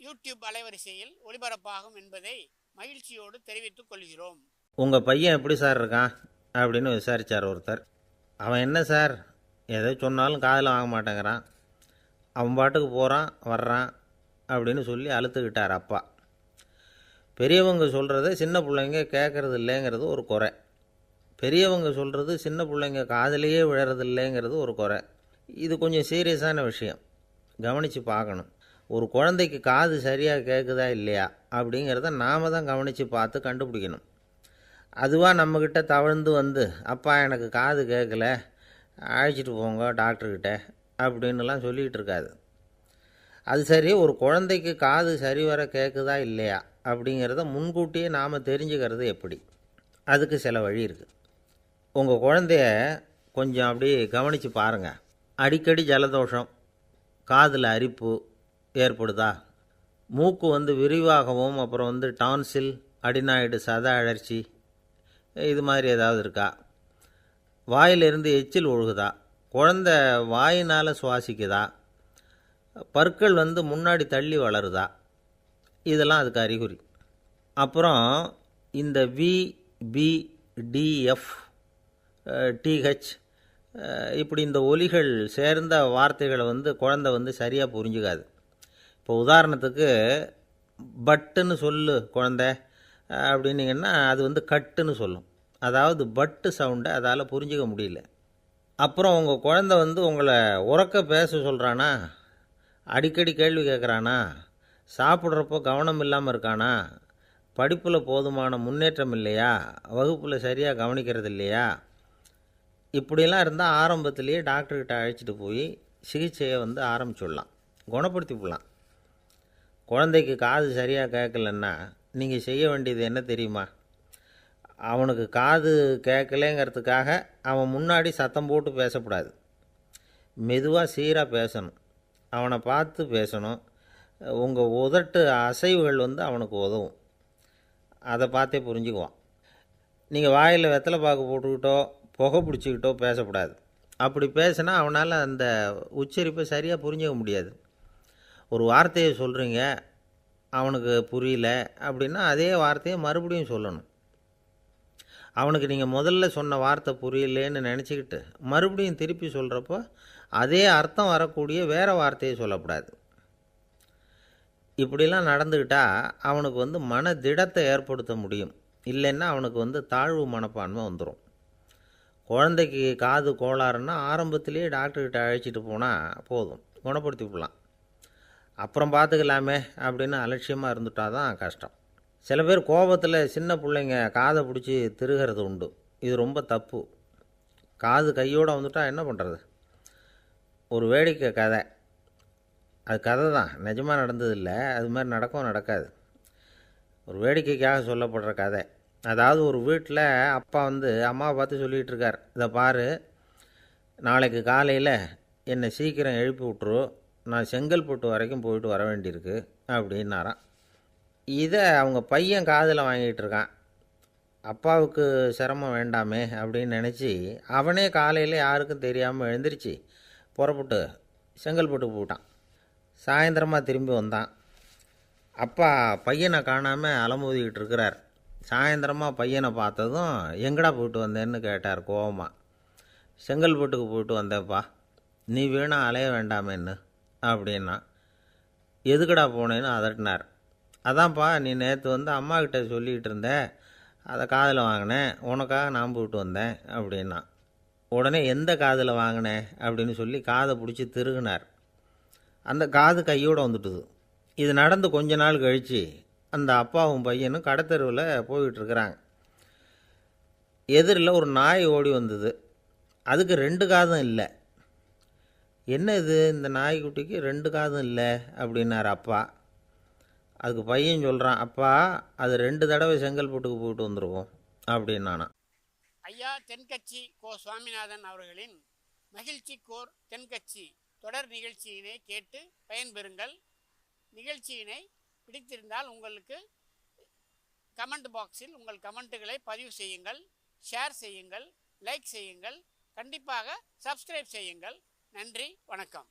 YouTube அலைவரிசையில் ஒளிபரப்பாகும் என்பதை மகிழ்ச்சியோடு தெரிவித்துக் கொள்கிறோம். உங்கள் பையன் எப்படி சார் இருக்கான் அப்படின்னு விசாரித்தார் ஒருத்தர். அவன் என்ன சார்? எதை சொன்னாலும் காதில் வாங்க மாட்டேங்கிறான். அவன் பாட்டுக்கு போகிறான் வர்றான் அப்படின்னு சொல்லி அழுத்துக்கிட்டார் அப்பா. பெரியவங்க சொல்கிறத சின்ன பிள்ளைங்க கேட்குறது இல்லைங்கிறது ஒரு குறை. பெரியவங்க சொல்கிறது சின்ன பிள்ளைங்க காதலையே விழறது இல்லைங்கிறது ஒரு குறை. இது கொஞ்சம் சீரியஸான விஷயம். கவனித்து பார்க்கணும். ஒரு குழந்தைக்கு காது சரியாக கேட்குதா இல்லையா அப்படிங்கிறத நாம் தான் கவனித்து பார்த்து கண்டுபிடிக்கணும். அதுவாக நம்மக்கிட்ட தவழ்ந்து வந்து அப்பா எனக்கு காது கேட்கல அழைச்சிட்டு போங்க டாக்டர்கிட்ட அப்படின்னுலாம் சொல்லிக்கிட்டு இருக்காது. அது சரி ஒரு குழந்தைக்கு காது சரிவர கேட்குதா இல்லையா அப்படிங்கிறத முன்கூட்டியே நாம் தெரிஞ்சுக்கிறது எப்படி? அதுக்கு சில வழி இருக்குது உங்கள் குழந்தைய கொஞ்சம் அப்படி கவனித்து பாருங்கள் அடிக்கடி ஜலதோஷம் காதில் அரிப்பு ஏற்படுதா? மூக்கு வந்து விரிவாகவும் அப்புறம் வந்து டான்சில் அடிநாய்டு சத அழற்சி இது மாதிரி ஏதாவது இருக்கா? வாயிலிருந்து எச்சில் ஒழுகுதா? குழந்த வாயினால் சுவாசிக்குதா? பற்கள் வந்து முன்னாடி தள்ளி வளருதா? இதெல்லாம் அதுக்கு அறிகுறி. அப்புறம் இந்த வி பி டிஎஃப் டிஹெச் இப்படி இந்த ஒலிகள் சேர்ந்த வார்த்தைகளை வந்து குழந்தை வந்து சரியாக புரிஞ்சுக்காது. இப்போ உதாரணத்துக்கு பட்டுன்னு சொல்லு குழந்த அப்படின்னீங்கன்னா அது வந்து கட்டுன்னு சொல்லும். அதாவது பட்டு சவுண்டை அதால் புரிஞ்சிக்க முடியல. அப்புறம் உங்கள் குழந்த வந்து உங்களை உறக்க பேச சொல்கிறானா அடிக்கடி கேள்வி கேட்குறானா சாப்பிட்றப்போ கவனம் இல்லாமல் இருக்கானா? படிப்பில் போதுமான முன்னேற்றம் இல்லையா? வகுப்பில் சரியாக கவனிக்கிறது இல்லையா? இப்படியெல்லாம் இருந்தால் ஆரம்பத்திலேயே டாக்டர்கிட்ட அழைச்சிட்டு போய் சிகிச்சையை வந்து ஆரம்பிச்சுடலாம். குணப்படுத்தி போடலாம் குழந்தைக்கு காது சரியாக கேட்கலன்னா நீங்கள் செய்ய வேண்டியது என்ன தெரியுமா? அவனுக்கு காது கேட்கலேங்கிறதுக்காக அவன் முன்னாடி சத்தம் போட்டு பேசக்கூடாது. மெதுவாக சீராக பேசணும். அவனை பார்த்து பேசணும். உங்கள் உதட்டு அசைவுகள் வந்து அவனுக்கு உதவும். அதை பார்த்தே புரிஞ்சுக்குவான். நீங்கள் வாயில் வெத்தலை பாக்கு போட்டுக்கிட்டோ புகை பிடிச்சிக்கிட்டோ பேசக்கூடாது. அப்படி பேசினா அவனால் அந்த உச்சரிப்பை சரியாக புரிஞ்சிக்க முடியாது. ஒரு வார்த்தையை சொல்கிறீங்க அவனுக்கு புரியல அப்படின்னா அதே வார்த்தையை மறுபடியும் சொல்லணும். அவனுக்கு நீங்கள் முதல்ல சொன்ன வார்த்தை புரியலேன்னு நினச்சிக்கிட்டு மறுபடியும் திருப்பி சொல்கிறப்போ அதே அர்த்தம் வரக்கூடிய வேறு வார்த்தையை சொல்லக்கூடாது. இப்படிலாம் நடந்துக்கிட்டால் அவனுக்கு வந்து மன திடத்தை ஏற்படுத்த முடியும். இல்லைன்னா அவனுக்கு வந்து தாழ்வு மனப்பான்மை வந்துடும் குழந்தைக்கு காது கோளாறுன்னா ஆரம்பத்திலேயே டாக்டர்கிட்ட அழைச்சிட்டு போனால் போதும். குணப்படுத்தி விடலாம் அப்புறம் பார்த்துக்கலாமே அப்படின்னு அலட்சியமாக இருந்துட்டா தான் கஷ்டம். சில பேர் கோபத்தில் சின்ன பிள்ளைங்க காதை பிடிச்சி திருகிறது உண்டு. இது ரொம்ப தப்பு. காது கையோடு வந்துட்டா என்ன பண்ணுறது ஒரு வேடிக்கை கதை. அது கதை தான் நிஜமாக நடந்ததில்லை. அது மாதிரி நடக்கும் நடக்காது. ஒரு வேடிக்கைக்காக சொல்லப்படுற கதை. அதாவது ஒரு வீட்டில் அப்பா வந்து அம்மாவை பார்த்து சொல்லிகிட்டு இருக்கார். இதை பாரு. நாளைக்கு காலையில் என்னை சீக்கிரம் எழுப்பி விட்ரு நான் செங்கல்பட்டு வரைக்கும் போயிட்டு வர வேண்டியிருக்கு அப்படின்னாராம். இதை அவங்க பையன் காதில் வாங்கிட்டு இருக்கான். அப்பாவுக்கு சிரமம் வேண்டாமே அப்படின்னு நினச்சி அவனே காலையில் யாருக்கும் தெரியாமல் எழுந்திரிச்சு புறப்பட்டு செங்கல்பட்டுக்கு போட்டான் சாயந்தரமாக திரும்பி வந்தான். அப்பா பையனை காணாமல் அலமோதிக்கிட்டு இருக்கிறார். சாயந்தரமாக பையனை பார்த்ததும் எங்கடா போயிட்டு வந்தேன்னு கேட்டார் கோவமாக செங்கல்பட்டுக்கு போயிட்டு வந்தேன்ப்பா நீ வேணால் அலைய வேண்டாமேன்னு. அப்படின்னா எதுக்குடா போனேன்னு அதட்டினார். அதான்ப்பா நீ நேற்று வந்து அம்மாக்கிட்ட சொல்லிக்கிட்டு இருந்த அதை காதில் வாங்கினேன் உனக்காக நான் போட்டு வந்தேன் அப்படின்னா உடனே எந்த காதில் வாங்கினேன் அப்படின்னு சொல்லி காதை பிடிச்சி திருகுனார். அந்த காது கையோடு வந்துட்டுது. இது நடந்து கொஞ்ச நாள் கழித்து அந்த அப்பாவும் பையனும் கடத்தெருவில் போயிட்டுருக்குறாங்க. எதிரில் ஒரு நாய் ஓடி வந்தது. அதுக்கு ரெண்டு காதும் இல்லை. என்ன இது இந்த நாய்க்குட்டிக்கு ரெண்டு காதும் இல்லை? அப்படின்னார் அப்பா. அதுக்கு பையன் சொல்கிறான் அப்பா அது ரெண்டு தடவை செங்கல்பட்டுக்கு போயிட்டு வந்துருவோம் அப்படின்னானா. ஐயா தென்கட்சி கோ சுவாமிநாதன் அவர்களின் மகிழ்ச்சி கோர் தென்கட்சி தொடர் நிகழ்ச்சியினை கேட்டு பயன்பெறுங்கள். நிகழ்ச்சியினை பிடித்திருந்தால் உங்களுக்கு கமெண்ட் பாக்ஸில் உங்கள் கமெண்ட்டுகளை பதிவு செய்யுங்கள் ஷேர் செய்யுங்கள் லைக் செய்யுங்கள் கண்டிப்பாக சப்ஸ்கிரைப் செய்யுங்கள். நன்றி வணக்கம்.